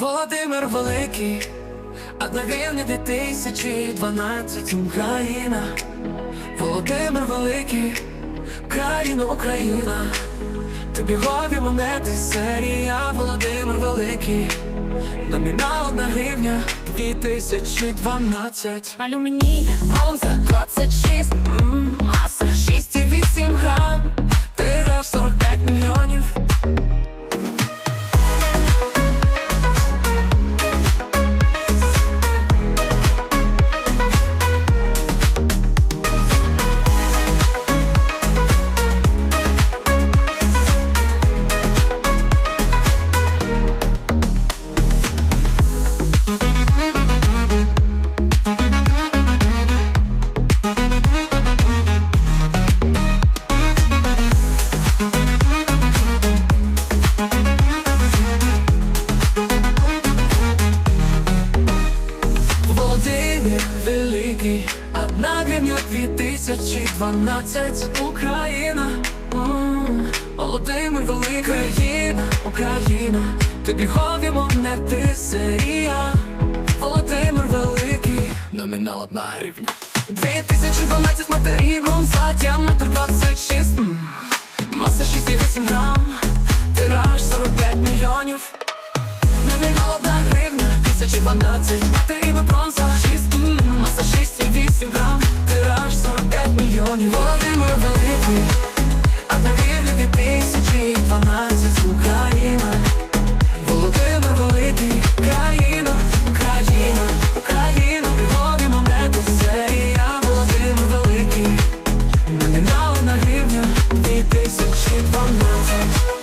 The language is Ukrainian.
Володимир Великий, а на війні 2012 Україна, Володимир Великий, країна Україна, тобі гові монети, серія Володимир Великий, номінал одна гривня 2012 Алюміній, бронза 26, Володимир Великий, одна гривня 2012 Україна, Володимир Великий, країна, Україна, тобі гові монети серія. Володимир Великий, номінал одна гривня. 2012 матері бронза, діаметр 26 м, Маса 6,8 грам, тираж 45 мільйонів. Номінал одна гривня, 1012 Матері бронза, 6, м, маса 6,8 грам. Тираж 45 мільйонів. Володимир Великий. А на вірні 2012 Україна. Володимир Великий. Країна, Україна, Україна Пригоди монети, серія Володимир Великий. Номінал одна гривня 2012